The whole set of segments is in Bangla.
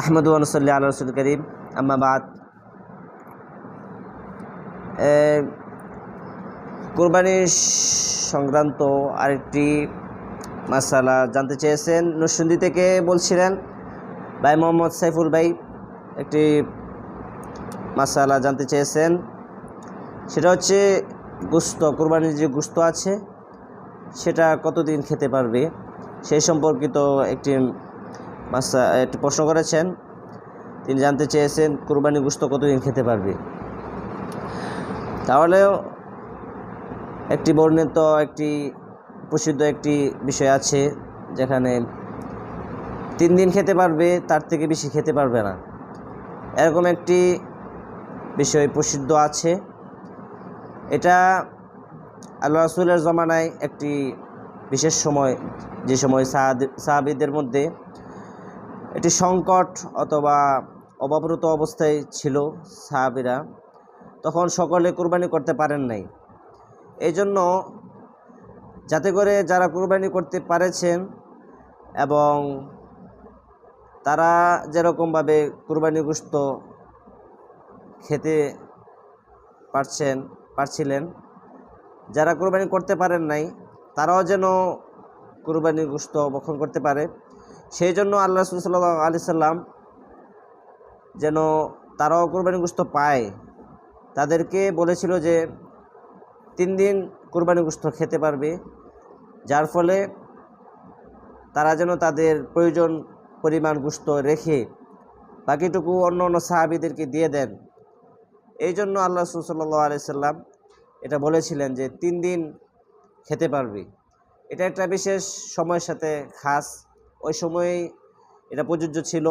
আহমদু আনসল্লি আল্লাহ রসুল করিম আম্মাবাদ কোরবানির সংক্রান্ত আরেকটি মাসালা জানতে চেয়েছেন নরসিংদী থেকে বলছিলেন, ভাই মোহাম্মদ সাইফুল ভাই একটি মাসালা জানতে চেয়েছেন। সেটা হচ্ছে গুস্ত, কোরবানির যে গুস্ত আছে, সেটা কতদিন খেতে পারবে? সেই সম্পর্কিত একটি মাসা একটি প্রশ্ন করেছেন। তিনি জানতে চেয়েছেন কোরবানি গুস্ত কতদিন খেতে পারবে? তাহলেও একটি বর্ণিত, একটি প্রসিদ্ধ একটি বিষয় আছে, যেখানে তিন দিন খেতে পারবে, তার থেকে বেশি খেতে পারবে না। এরকম একটি বিষয় প্রসিদ্ধ আছে। এটা আল্লাহ রসুলের জমানায় একটি বিশেষ সময়, যে সময় সাহাবিদের মধ্যে এটি সংকট অথবা অভাবরত অবস্থায় ছিল সাহাবিরা। তখন সকলে কোরবানি করতে পারেন নাই। এই জন্য যাতে করে যারা কোরবানি করতে পারেছেন এবং তারা যেরকমভাবে কোরবানি গোস্ত খেতে পারছেন, পারছিলেন, যারা কোরবানি করতে পারেন নাই, তারাও যেন কোরবানি গোস্ত বক্ষণ করতে পারে। সেই জন্য আল্লাহ রসুল সাল্লাহ আলি সাল্লাম যেন তারাও কোরবানি গোস্ত পায়। তাদেরকে বলেছিল যে, তিন দিন কোরবানি গোস্ত খেতে পারবে, যার ফলে তারা যেন তাদের প্রয়োজন পরিমাণ গোস্ত রেখে বাকিটুকু অন্য অন্য সাহাবিদেরকে দিয়ে দেন। এই জন্য আল্লাহ রসুল সাল্লাহ আলি সাল্লাম এটা বলেছিলেন যে, তিন দিন খেতে পারবে। এটা একটা বিশেষ সময়ের সাথে খাস ওই সময়েই এটা প্রযোজ্য ছিল।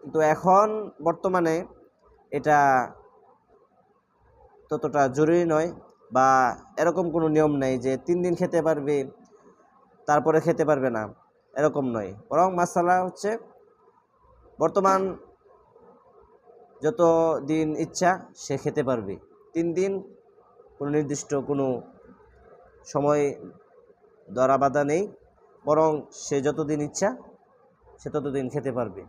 কিন্তু এখন বর্তমানে এটা ততটা জরুরি নয় বা এরকম কোনো নিয়ম নেই যে তিন দিন খেতে পারবে, তারপরে খেতে পারবে না, এরকম নয়। বরং মাসালা হচ্ছে বর্তমান যত দিন ইচ্ছা সে খেতে পারবে। তিন দিন কোনো নির্দিষ্ট কোনো সময় ধরা নেই। বরং সে যতদিন ইচ্ছা সে ততদিন খেতে পারবে।